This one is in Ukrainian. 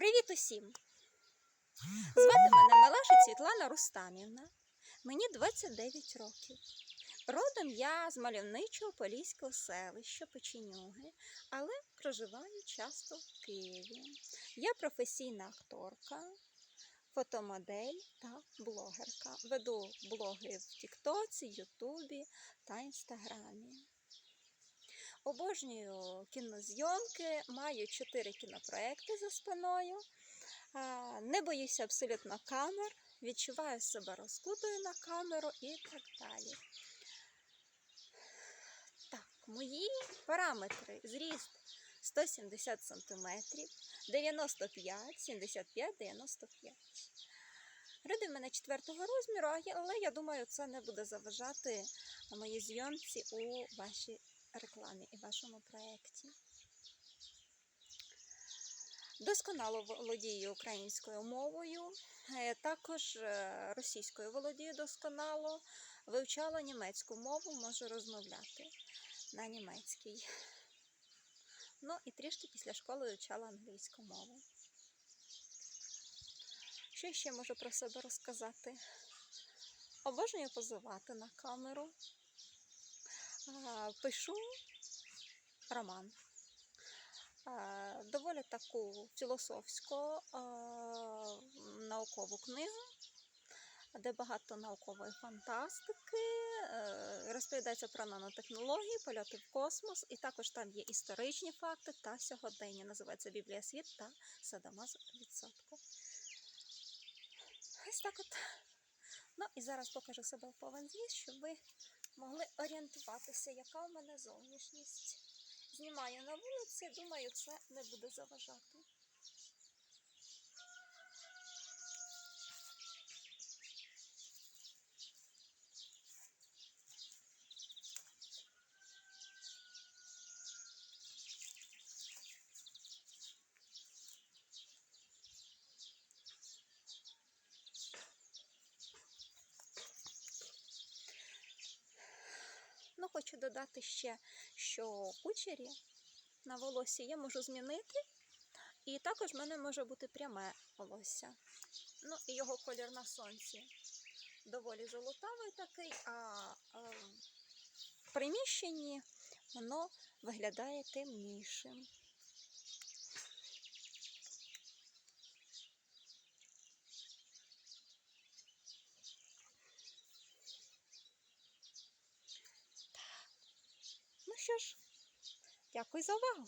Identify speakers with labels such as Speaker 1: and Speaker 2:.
Speaker 1: Привіт усім! Звати мене Мелаша Світлана Рустамівна. Мені 29 років. Родом я з мальовничого поліського селища Печенюги, але проживаю часто в Києві. Я професійна акторка, фотомодель та блогерка. Веду блоги в Тіктоці, Ютубі та Інстаграмі. Обожнюю кінозйомки, маю чотири кінопроекти за спиною. Не боюся абсолютно камер, відчуваю себе розкутою на камеру і так далі. Так, мої параметри: зріст 170 см, 95, 75, 95. Роди в мене четвертого розміру, але я думаю, це не буде заважати моїй зйомці у вашій рекламі і вашому проєкті. Досконало володію українською мовою, е, також е, російською володію досконало, вивчала німецьку мову, можу розмовляти на німецькій. Ну і трішки після школи вивчала англійську мову. Що ще можу про себе розказати? Обожнюю позувати на камеру. Пишу роман. Доволі таку філософську наукову книгу, де багато наукової фантастики, е, розповідається про нанотехнології, польоти в космос, і також там є історичні факти та сьогодення. Називається Біблія світ та Садомаз відсотку. Ось так от. Ну і зараз покажу себе в повен зріст, щоб ви могли орієнтуватися, яка у мене зовнішність. Знімаю на вулиці, думаю, це не буде заважати. Хочу додати ще, що кучері на волосі я можу змінити, і також в мене може бути пряме волосся. Ну, і його колір на сонці доволі золотавий такий, а в приміщенні воно виглядає темнішим. що дякую за увагу!